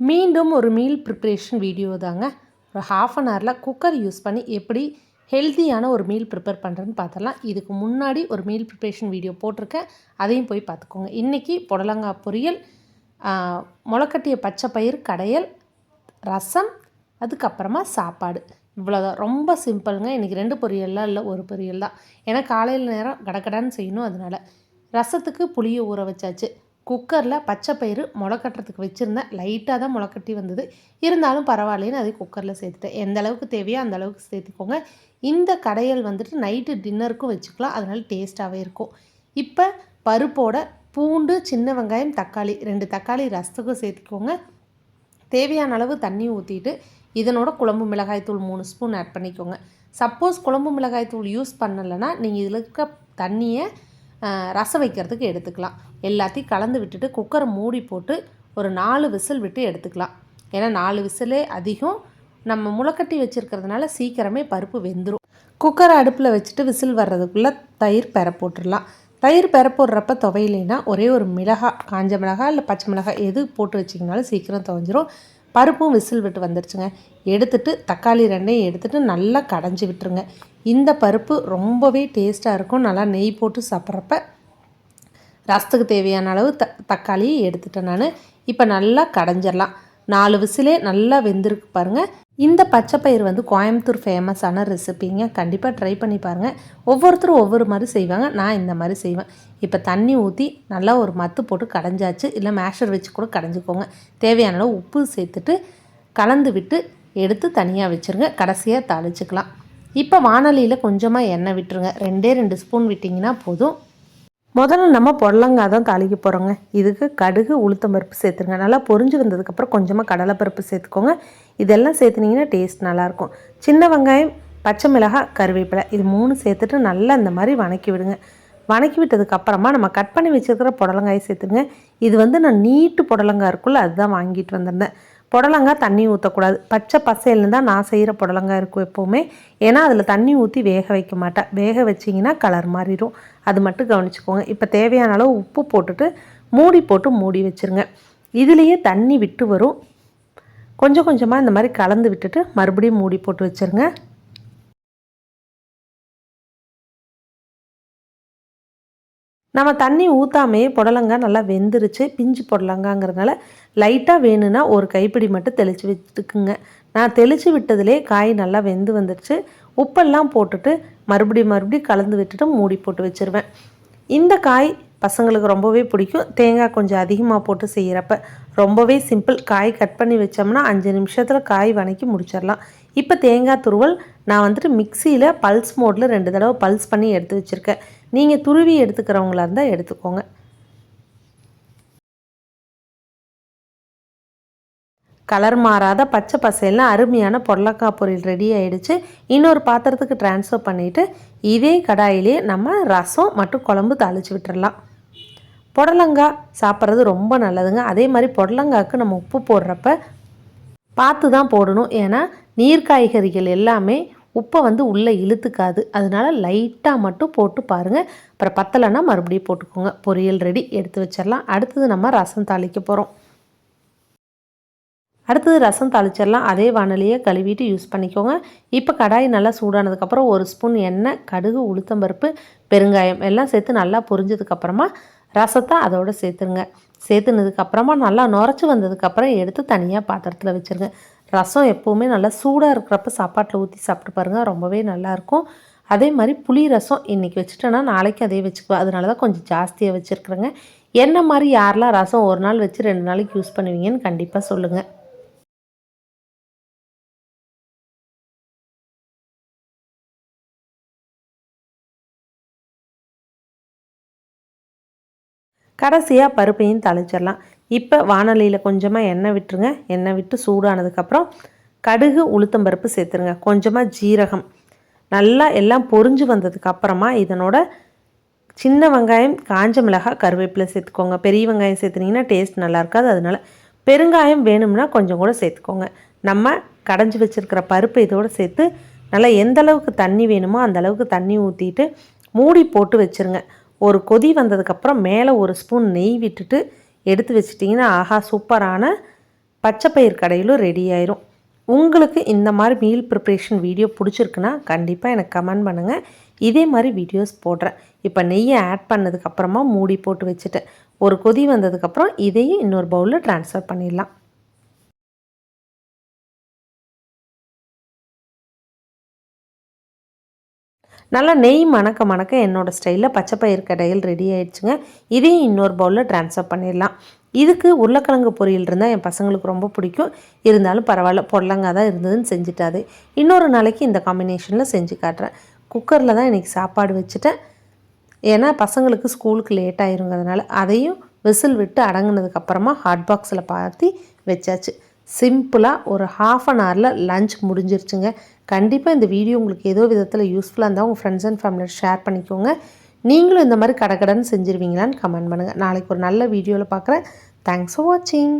மீண்டும் ஒரு meal preparation video தாங்க. ஒரு ஹாஃப் அன் ஹவரில் குக்கர் யூஸ் பண்ணி எப்படி ஹெல்த்தியான ஒரு மீல் ப்ரிப்பேர் பண்ணுறேன்னு பார்த்துடலாம் இதுக்கு முன்னாடி ஒரு மீல் ப்ரிப்ரேஷன் வீடியோ போட்டிருக்கேன். அதையும் போய் பார்த்துக்கோங்க. இன்றைக்கி புடலங்காய் பொரியல் ஆ, முளைக்கட்டிய பச்சை பயிர் கடையல் ரசம் அதுக்கப்புறமா சாப்பாடு. இவ்வளோதான் ரொம்ப சிம்பிளுங்க இன்றைக்கி ரெண்டு பொரியல்லாம் இல்லை ஒரு பொரியல் தான். ஏன்னா காலையில் நேரம் கடக்கடான்னு செய்யணும். அதனால் ரசத்துக்கு புளியை ஊற வச்சாச்சு. குக்கரில் பச்சை பயிறு முளைக்கட்டுறதுக்கு வச்சுருந்தேன். லைட்டாக தான் முளைக்கட்டி வந்தது. இருந்தாலும் பரவாயில்லைன்னு அதை குக்கரில் சேர்த்துட்டேன். எந்த அளவுக்கு தேவையோ அந்த அளவுக்கு சேர்த்துக்கோங்க. இந்த கடையல் வந்துட்டு நைட்டு டின்னருக்கும் வச்சுக்கலாம். அதனால் டேஸ்ட்டாகவே இருக்கும். இப்போ பருப்போட பூண்டு சின்ன வெங்காயம் தக்காளி ரெண்டு தக்காளி ரசத்துக்கும் சேர்த்துக்கோங்க. தேவையான அளவு தண்ணி ஊற்றிட்டு இதனோட குழம்பு மிளகாய்த்தூள் மூணு ஸ்பூன் ஆட் பண்ணிக்கோங்க. சப்போஸ் குழம்பு மிளகாய்த்தூள் யூஸ் பண்ணலைன்னா நீங்கள் இதில் இருக்க தண்ணியை ரசம் வைக்கிறதுக்கு எடுத்துக்கலாம். எல்லாத்தையும் கலந்து விட்டுட்டு குக்கரை மூடி போட்டு ஒரு நாலு விசில் விட்டு எடுத்துக்கலாம். ஏன்னா நாலு விசிலே அதிகம் நம்ம முளைக்கட்டி வச்சுருக்கிறதுனால சீக்கிரமே பருப்பு வெந்துடும் குக்கரை அடுப்பில் வச்சுட்டு விசில் வர்றதுக்குள்ளே தயிர் பெற போட்டுடலாம். தயிர் பெற போடுறப்ப துவையிலைனா ஒரே ஒரு மிளகா காஞ்ச மிளகா இல்லை பச்சை மிளகா எது போட்டு வச்சிங்கனாலும் சீக்கிரம் துவைஞ்சிரும். பருப்பும் விசில் விட்டு வந்துடுச்சுங்க எடுத்துட்டு தக்காளி ரெண்டையும் எடுத்துட்டு நல்லா கடைஞ்சி விட்டுருங்க. இந்த பருப்பு ரொம்பவே டேஸ்ட்டாக இருக்கும். நல்லா நெய் போட்டு சாப்பிட்றப்ப ரசத்துக்கு தேவையான அளவு த தக்காளியை எடுத்துட்டேன் நான். இப்போ நல்லா கடைஞ்சிடலாம். நாலு விசிலே நல்லா வெந்திருக்கு பாருங்கள் இந்த பச்சை பயிர் வந்து கோயம்புத்தூர் ஃபேமஸான ரெசிபிங்க கண்டிப்பாக ட்ரை பண்ணி பாருங்கள் ஒவ்வொருத்தரும் ஒவ்வொரு மாதிரி செய்வாங்க. நான் இந்த மாதிரி செய்வேன். இப்போ தண்ணி ஊற்றி நல்லா ஒரு மத்து போட்டு கடைஞ்சாச்சு. இல்லை மேஷர் வச்சு கூட கடைஞ்சிக்கோங்க. தேவையான அளவு உப்பு சேர்த்துட்டு கலந்து விட்டு எடுத்து தனியாக வச்சுருங்க. கடைசியாக தாளிச்சுக்கலாம். இப்போ வானலியில் கொஞ்சமாக எண்ணெய் விட்டுருங்க. ரெண்டே ரெண்டு ஸ்பூன் விட்டிங்கன்னா போதும். முதல்ல நம்ம புடலங்காய் தான் தாளிக்க போகிறோங்க இதுக்கு கடுகு உளுத்தம் பருப்பு சேர்த்துருங்க. நல்லா பொரிஞ்சு வந்ததுக்கப்புறம் கொஞ்சமாக கடலைப்பருப்பு சேர்த்துக்கோங்க. இதெல்லாம் சேர்த்துனீங்கன்னா டேஸ்ட் நல்லாயிருக்கும். சின்ன வெங்காயம் பச்சை மிளகாய் கருவேப்பிலை இது மூணு சேர்த்துட்டு நல்லா இந்த மாதிரி வணக்கி விடுங்க. வணக்கி விட்டதுக்கப்புறமா நம்ம கட் பண்ணி வச்சுருக்கிற புடலங்காயை சேர்த்துங்க. இது வந்து நான் நீட்டு புடலங்காய் இருக்குல்ல அதுதான் வாங்கிட்டு வந்திருந்தேன். புடலங்காய் தண்ணி ஊற்றக்கூடாது பச்சை பசையிலேருந்து தான் நான் செய்கிற புடலங்காய் இருக்கும் எப்போவுமே. ஏன்னா அதில் தண்ணி ஊற்றி வேக வைக்க மாட்டேன். வேக வச்சிங்கன்னா கலர் மாறிடும். அது மட்டும் கவனிச்சுக்கோங்க. இப்போ தேவையான அளவு உப்பு போட்டுட்டு மூடி போட்டு மூடி வச்சுருங்க. இதுலேயே தண்ணி விட்டு வரும். கொஞ்சம் கொஞ்சமாக இந்த மாதிரி கலந்து விட்டுட்டு மறுபடியும் மூடி போட்டு வச்சுருங்க. நம்ம தண்ணி ஊற்றாமையே புடலங்காய் நல்லா வெந்துருச்சு பிஞ்சு புடலங்காங்கிறதுனால லைட்டாக வேணும்னா ஒரு கைப்பிடி மட்டும் தெளித்து வச்சுட்டுக்குங்க நான் தெளித்து விட்டதுலே காய் நல்லா வெந்து வந்துடுச்சு உப்பெல்லாம் போட்டுட்டு மறுபடியும் மறுபடியும் கலந்து விட்டுட்டு மூடி போட்டு வச்சுருவேன். இந்த காய் பசங்களுக்கு ரொம்பவே பிடிக்கும். தேங்காய் கொஞ்சம் அதிகமாக போட்டு செய்கிறப்ப ரொம்பவே சிம்பிள் காய் கட் பண்ணி வச்சோம்னா அஞ்சு நிமிஷத்தில் காய் வணக்கி முடிச்சிடலாம் இப்போ தேங்காய் துருவல் நான் வந்துட்டு மிக்சியில் பல்ஸ் மோடில் ரெண்டு தடவை பல்ஸ் பண்ணி எடுத்து வச்சுருக்கேன். நீங்கள் துருவி எடுத்துக்கிறவங்களா இருந்தால் எடுத்துக்கோங்க. கலர் மாறாத பச்சை பசையில் அருமையான பொடலக்காய் பொரியல் ரெடி ஆகிடுச்சு இன்னொரு பாத்திரத்துக்கு ட்ரான்ஸ்ஃபர் பண்ணிவிட்டு இதே கடாயிலே நம்ம ரசம் மற்றும் குழம்பு தாளித்து விட்டுறலாம். புடலங்காய் சாப்பிட்றது ரொம்ப நல்லதுங்க. அதே மாதிரி புடலங்காய்க்கு நம்ம உப்பு போடுறப்ப பார்த்து தான் போடணும். ஏன்னா நீர் காய்கறிகள் எல்லாமே உப்பை வந்து உள்ளே இழுத்துக்காது. அதனால லைட்டாக மட்டும் போட்டு பாருங்கள் அப்புறம் பத்தலைன்னா மறுபடியும் போட்டுக்கோங்க. பொரியல் ரெடி எடுத்து வச்சிடலாம். அடுத்தது நம்ம ரசம் தாளிக்க போகிறோம் அடுத்தது ரசம் தாளிச்சிடலாம். அதே வானலியை கழுவிட்டு யூஸ் பண்ணிக்கோங்க. இப்போ கடாய் நல்லா சூடானதுக்கப்புறம் ஒரு ஸ்பூன் எண்ணெய் கடுகு உளுத்தம்பருப்பு பெருங்காயம் எல்லாம் சேர்த்து நல்லா பொரிஞ்சதுக்கப்புறமா ரசத்தை அதோட சேர்த்துருங்க. சேர்த்துனதுக்கப்புறமா நல்லா நுரைச்சி வந்ததுக்கப்புறம் எடுத்து தனியாக பாத்திரத்தில் வச்சுருங்க. ரசம் எப்போவுமே நல்லா சூடாக இருக்கிறப்ப சாப்பாட்டில் ஊற்றி சாப்பிட்டு பாருங்கள் ரொம்பவே நல்லாயிருக்கும் அதே மாதிரி புளி ரசம் இன்றைக்கி வச்சுட்டேன்னா நாளைக்கு அதே வச்சுக்குவேன். அதனால தான் கொஞ்சம் ஜாஸ்தியாக வச்சுருக்குறேங்க. என்ன மாதிரி யாரெல்லாம் ரசம் ஒரு நாள் வச்சு ரெண்டு நாளைக்கு யூஸ் பண்ணுவீங்கன்னு கண்டிப்பாக சொல்லுங்கள் கடைசியாக பருப்பையும் தாளிச்சிடலாம் இப்போ வானொலியில் கொஞ்சமாக எண்ணெய் விட்டுருங்க. எண்ணெய் விட்டு சூடானதுக்கப்புறம் கடுகு உளுத்தம்பருப்பு சேர்த்துருங்க. கொஞ்சமாக ஜீரகம். நல்லா எல்லாம் பொரிஞ்சு வந்ததுக்கு அப்புறமா இதனோட சின்ன வெங்காயம் காஞ்ச மிளகாய் கருவேப்பிலை சேர்த்துக்கோங்க. பெரிய வெங்காயம் சேர்த்துனீங்கன்னா டேஸ்ட் நல்லா இருக்காது. அதனால பெருங்காயம் வேணும்னா கொஞ்சம் கூட சேர்த்துக்கோங்க. நம்ம கடைஞ்சி வச்சுருக்கிற பருப்பு இதோடு சேர்த்து நல்லா எந்த அளவுக்கு தண்ணி வேணுமோ அந்த அளவுக்கு தண்ணி ஊற்றிட்டு மூடி போட்டு வச்சுருங்க. ஒரு கொதி வந்ததுக்கப்புறம் மேலே ஒரு ஸ்பூன் நெய் விட்டுட்டு எடுத்து வச்சிட்டிங்கன்னா ஆஹா சூப்பரான பச்சைப்பயிர் கடையிலும் ரெடி ஆயிரும். உங்களுக்கு இந்த மாதிரி மீல் ப்ரிப்ரேஷன் வீடியோ பிடிச்சிருக்குன்னா கண்டிப்பாக எனக்கு கமெண்ட் பண்ணுங்கள் இதே மாதிரி வீடியோஸ் போடுறேன். இப்போ நெய்யை ஆட் பண்ணதுக்கப்புறமா மூடி போட்டு வச்சுட்டேன் ஒரு கொதி வந்ததுக்கப்புறம் இதையும் இன்னொரு பவுலில் ட்ரான்ஸ்ஃபர் பண்ணிடலாம். நல்லா நெய் மணக்க மணக்க என்னோடய ஸ்டைலில் பச்சை பயிர் கடையில் ரெடி ஆயிடுச்சுங்க. இதையும் இன்னொரு பவுலில் ட்ரான்ஸ்ஃபர் பண்ணிடலாம். இதுக்கு உருளைக்கிழங்கு பொரியல் இருந்தால் என் பசங்களுக்கு ரொம்ப பிடிக்கும். இருந்தாலும் பரவாயில்ல பொடலங்காய் தான் இருந்ததுன்னு செஞ்சுட்டாது. இன்னொரு நாளைக்கு இந்த காம்பினேஷனில் செஞ்சு காட்டுறேன். குக்கரில் தான் இன்றைக்கி சாப்பாடு வச்சுட்டேன். ஏன்னா பசங்களுக்கு ஸ்கூலுக்கு லேட் ஆயிருங்கிறதுனால அதையும் விசில் விட்டு அடங்குனதுக்கப்புறமா ஹாட் பாக்ஸில் பார்த்து வச்சாச்சு. சிம்பிளாக ஒரு ஹாஃப் அன் ஹவரில் லஞ்ச் முடிஞ்சிருச்சுங்க. கண்டிப்பாக இந்த வீடியோ உங்களுக்கு ஏதோ விதத்தில் யூஸ்ஃபுல்லாக இருந்தால் உங்கள் ஃப்ரெண்ட்ஸ் அண்ட் ஃபேமிலியோட ஷேர் பண்ணிக்கோங்க. நீங்களும் இந்த மாதிரி கடகடன்னு செஞ்சுருவீங்களான்னு கமெண்ட் பண்ணுங்கள் நாளைக்கு ஒரு நல்ல வீடியோவில் பார்க்குறேன் தேங்க்ஸ் ஃபார் வாட்சிங்